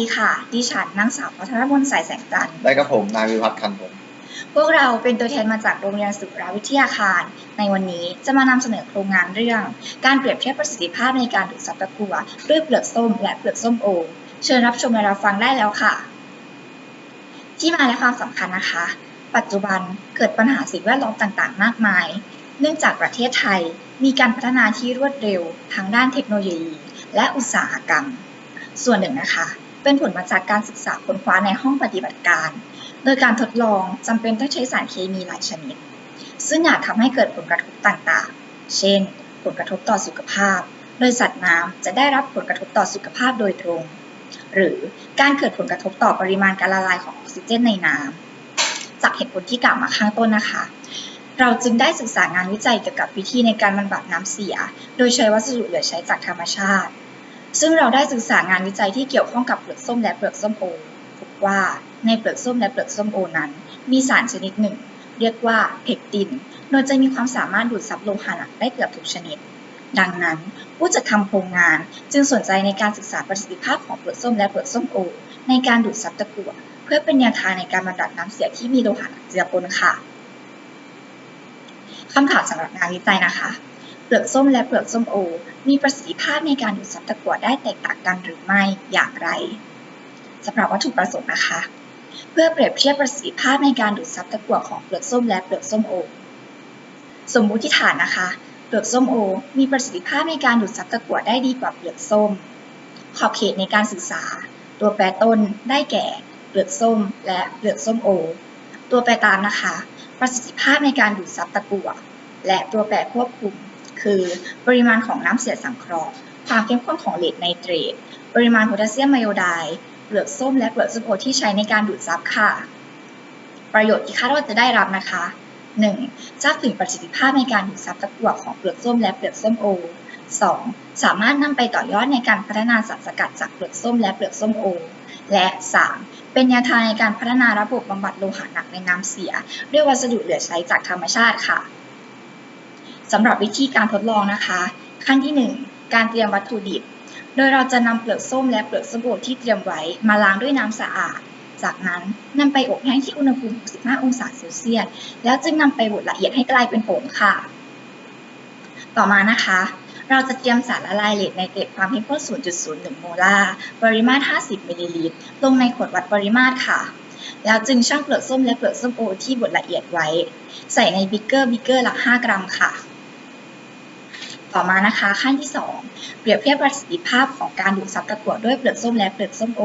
ดีค่ะ ดิฉันนางสาวพัทรมนต์สายแสงจันทร์ได้กับผม นายวิพัฒน์คันผมพวกเราเป็นตัวแทนมาจากโรงเรียนสุราวิทยาคาร ในวันนี้จะมานำเสนอโครงงานเรื่อง การเปรียบเทียบประสิทธิภาพในการดูดซับตะกั่วด้วยเปลือกส้มและเปลือกส้มโอ เชิญรับชมและรับฟังได้แล้วค่ะ ที่มาและความสำคัญนะคะ ปัจจุบันเกิดปัญหาสิ่งแวดล้อมต่างๆ มากมาย เนื่องจากประเทศไทยมีการพัฒนาที่รวดเร็วทางด้านเทคโนโลยี และอุตสาหกรรม ส่วนหนึ่งนะคะ เป็นผลมาจากการศึกษาค้นคว้าในห้องปฏิบัติการ โดยการทดลองจำเป็นต้องใช้สารเคมีหลายชนิด ซึ่งอาจทำให้เกิดผลกระทบต่างๆ เช่น ผลกระทบต่อสุขภาพ โดยสัตว์น้ำจะได้รับผลกระทบต่อสุขภาพโดยตรง หรือการเกิดผลกระทบต่อปริมาณการละลายของออกซิเจนในน้ำ จากเหตุผลที่กล่าวมาข้างต้นนะคะเราจึงได้ศึกษางานวิจัยเกี่ยวกับวิธีในการบรรบัดน้ำเสีย โดยใช้วัสดุเหลือใช้จากธรรมชาติ ซึ่งเราได้ศึกษางานวิจัยที่เกี่ยวข้องกับเปลือกส้มและเปลือกส้มโอพบว่าในเปลือกส้มและเปลือกส้มโอนั้น มีสารชนิดหนึ่ง เรียกว่าเพกติน โดยจะมีความสามารถดูดซับโลหะหนักได้เกือบทุกชนิด ดังนั้น ผู้จัดทำโครงงานจึงสนใจในการศึกษาประสิทธิภาพของเปลือกส้มและเปลือกส้มโอ ในการดูดซับตะกั่วเพื่อเป็นแนวทางในการบรรบัดน้ำเสียที่มีโลหะหนักเจือปนค่ะคำถามสำหรับงานวิจัยนะคะ เปลือกส้มและเปลือกส้มโอ มีประสิทธิภาพในการดูดซับตะกั่วได้แตกต่างกันหรือไม่อย่างไรสำหรับวัตถุประสงค์นะคะ เพื่อเปรียบเทียบประสิทธิภาพในการดูดซับตะกั่วของเปลือกส้มและเปลือกส้มโอ สมมุติฐานนะคะ เปลือกส้มโอ มีประสิทธิภาพในการดูดซับตะกั่วได้ดีกว่าเปลือกส้ม ขอบเขตในการศึกษา ตัวแปรต้นได้แก่ เปลือกส้ม และเปลือกส้มโอ ตัวแปรตามนะคะ ประสิทธิภาพในการดูดซับตะกั่วและตัวแปรควบคุม คือปริมาณของน้ำเสียสังเคราะห์ความเข้มข้นของเลดไนเตรตปริมาณโพแทสเซียมไมโอไดเปลือกส้มและเปลือกส้มโอที่ใช้ในการดูดซับค่ะ ประโยชน์ที่คาดว่าจะได้รับนะคะ 1. ทราบถึงประสิทธิภาพในการดูดซับตะกั่วของเปลือกส้มและเปลือกส้มโอ 2. สามารถนำไปต่อยอดในการพัฒนาสารสกัดจากเปลือกส้มและเปลือกส้มโอ และ 3. เป็นแนวทางในการพัฒนาระบบบำบัดโลหะหนักในน้ำเสีย ด้วยวัสดุเหลือใช้จากธรรมชาติค่ะ สำหรับวิธีการทดลองนะคะ ขั้นที่ 1 การเตรียมวัตถุดิบ โดยเราจะนำเปลือกส้มและเปลือกส้มโอที่เตรียมไว้มาล้างด้วยน้ำสะอาด จากนั้นนำไปอบแห้งที่อุณหภูมิ 65 องศาเซลเซียส แล้วจึงนำไปบดละเอียดให้กลายเป็นผงค่ะ ต่อมานะคะ เราจะเตรียมสารละลายเหลดไนเตรตความเข้มข้น 0.01 โมลาร์ ปริมาตร 50 มิลลิลิตร ลงในขวดวัดปริมาตรค่ะแล้วจึงชั่งเปลือกส้มและเปลือกส้มโอที่บดละเอียดไว้ ใส่ในบิกเกอร์บิกเกอร์ละ 5 กรัมค่ะ ต่อมานะคะขั้นที่ 2 เปรียบเทียบประสิทธิภาพของการดูดซับตะกั่วด้วยเปลือกส้มและเปลือกส้มโอ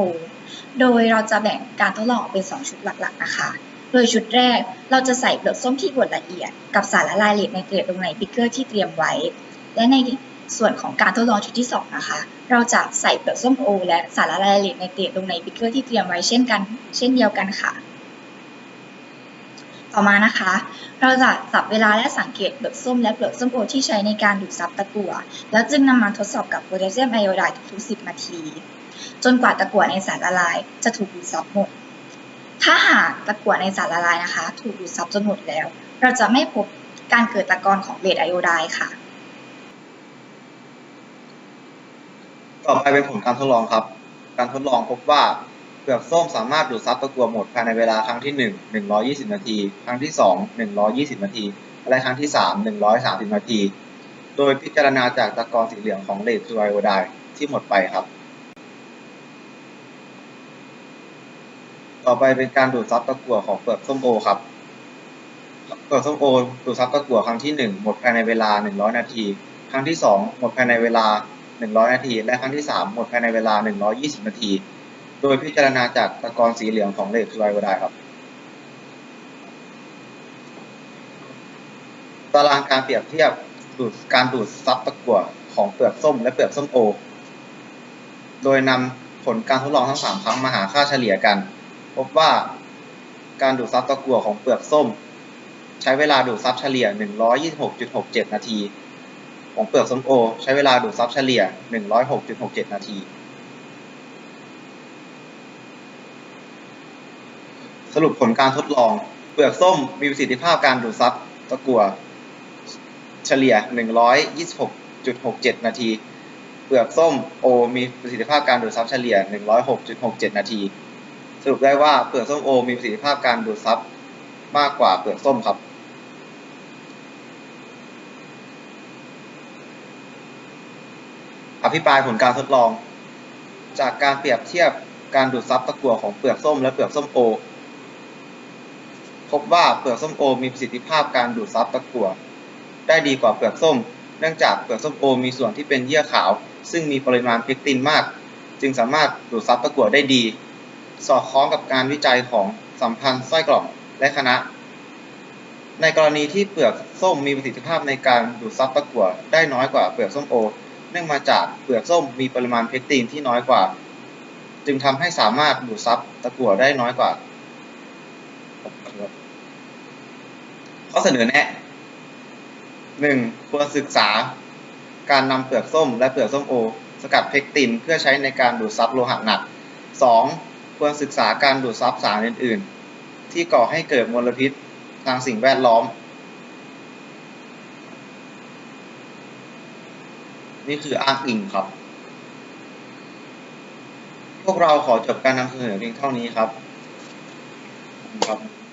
โดยเราจะแบ่งการทดลองออกเป็น 2 ชุดหลักๆนะคะ โดยชุดแรกเราจะใส่เปลือกส้มที่บดละเอียด กับสารละลายเลดไนเตรตลงในบิ๊กเกอร์ที่เตรียมไว้ และในส่วนของการทดลองชุดที่ 2 นะคะ เราจะใส่เปลือกส้มโอ และสารละลายเลดไนเตรตลงในบิ๊กเกอร์ที่เตรียมไว้เช่นกัน เช่นเดียวกันค่ะ ต่อมานะคะ เราจะจับเวลาและสังเกตเปลือกส้มและเปลือกส้มโอที่ใช้ในการดูดซับตะกั่ว แล้วจึงนำมาทดสอบกับโพแทสเซียมไอโอไดด์ทุกๆ 10 นาที จนกว่าตะกั่วในสารละลายจะถูกดูดซับหมด ถ้าหากตะกั่วในสารละลายนะคะ ถูกดูดซับจนหมดแล้ว เราจะไม่พบการเกิดตะกอนของเลดไอโอไดด์ค่ะ ต่อไปเป็นผลการทดลองครับ การทดลองพบว่า เปลือกส้มสามารถดูดซับตะกั่วหมดภายในเวลาครั้งที่1 120นาที ครั้งที่2 120นาที และครั้งที่3 130นาที โดยพิจารณาจากตะกอนสีเหลืองของเลดฟลูออไรโอไดด์ที่หมดไปครับ ต่อไปเป็นการดูดซับตะกั่วของเปลือกส้มโอครับ เปลือกส้มโอดูดซับตะกั่วครั้งที่1หมดภายในเวลา100นาที ครั้งที่2หมดภายในเวลา100นาที และครั้งที่3หมดภายในเวลา120นาที ดยพิจารณาจากตะกอนสีเหลืองของเลดฟลูออไรโอไดด์ครับ ตารางการเปรียบเทียบดูดการดูดซับตะกั่วของเปลือกส้มและเปลือกส้มโอ โดยนำผลการทดลองทั้ง 3 ครั้งมาหาค่าเฉลี่ยกัน พบว่าการดูดซับตะกั่วของเปลือกส้ม ใช้เวลาดูดซับเฉลี่ย 126.67 นาที ของเปลือกส้มโอ ใช้เวลาดูดซับเฉลี่ย 106.67 นาที สรุปผลการทดลอง เปลือกส้มมีประสิทธิภาพการดูดซับตะกั่วเฉลี่ย 126.67 นาที เปลือกส้มโอมีประสิทธิภาพการดูดซับเฉลี่ย 106.67 นาที สรุปได้ว่าเปลือกส้มโอมีประสิทธิภาพการดูดซับมากกว่าเปลือกส้มครับอภิปรายผลการทดลอง จากการเปรียบเทียบการดูดซับตะกั่วของเปลือกส้มและเปลือกส้มโอ พบว่าเปลือกส้มโอมีประสิทธิภาพการดูดซับตะกั่วได้ดีกว่าเปลือกส้ม เนื่องจากเปลือกส้มโอมีส่วนที่เป็นเยื่อขาว ซึ่งมีปริมาณเพกตินมาก จึงสามารถดูดซับตะกั่วได้ดี สอดคล้องกับการวิจัยของสัมพันธ์ไส้กรอกและคณะ ในกรณีที่เปลือกส้มมีประสิทธิภาพในการดูดซับตะกั่วได้น้อยกว่าเปลือกส้มโอ เนื่องมาจากเปลือกส้มมีปริมาณเพกตินที่น้อยกว่า จึงทำให้สามารถดูดซับตะกั่วได้น้อยกว่า ข้อเสนอแนะหนึ่งควรศึกษา การนำเปลือกส้มและเปลือกส้มโอ สกัดเพกตินเพื่อใช้ในการดูดซับโลหะหนักสองควรศึกษาการดูดซับสารอื่น ๆ ที่ก่อให้เกิดมลพิษทางสิ่งแวดล้อม นี่คืออ้างอิงครับ พวกเราขอจบการนำเสนอเพียงเท่านี้ครับขอบคุณครับ